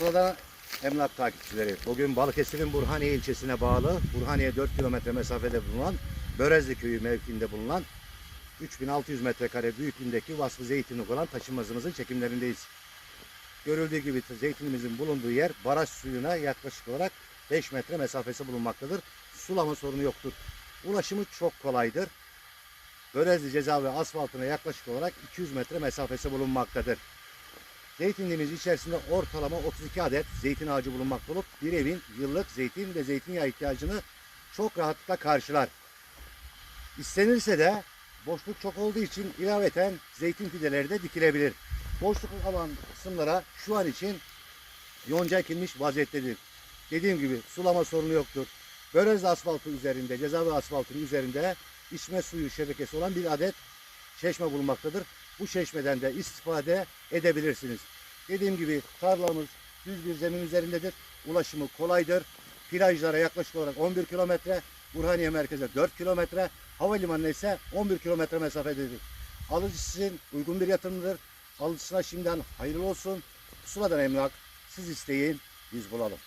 Pusula'da emlak takipçileri. Bugün Balıkesir'in Burhaniye ilçesine bağlı, Burhaniye 4 kilometre mesafede bulunan Börezli köyü mevkiinde bulunan 3600 metrekare büyüklüğündeki vasfı zeytinlik olan taşınmazımızın çekimlerindeyiz. Görüldüğü gibi zeytinimizin bulunduğu yer baraj suyuna yaklaşık olarak 5 metre mesafesi bulunmaktadır. Sulama sorunu yoktur. Ulaşımı çok kolaydır. Börezli ceza ve asfaltına yaklaşık olarak 200 metre mesafesi bulunmaktadır. Zeytinliğimiz içerisinde ortalama 32 adet zeytin ağacı bulunmakta olup bir evin yıllık zeytin ve zeytinyağı ihtiyacını çok rahatlıkla karşılar. İstenirse de boşluk çok olduğu için ilaveten zeytin fideleri de dikilebilir. Boşluk alan kısımlara şu an için yonca ekilmiş vaziyettedir. Dediğim gibi sulama sorunu yoktur. Börez asfaltı üzerinde, cezaevi asfaltının üzerinde içme suyu şebekesi olan bir adet çeşme bulunmaktadır. Bu çeşmeden de istifade edebilirsiniz. Dediğim gibi tarlamız düz bir zemin üzerindedir. Ulaşımı kolaydır. Plajlara yaklaşık olarak 11 kilometre, Burhaniye merkeze 4 kilometre, havalimanına ise 11 kilometre mesafededir. Alıcısı için uygun bir yatırımdır. Alıcısına şimdiden hayırlı olsun. Sula'dan emlak, siz isteyin, biz bulalım.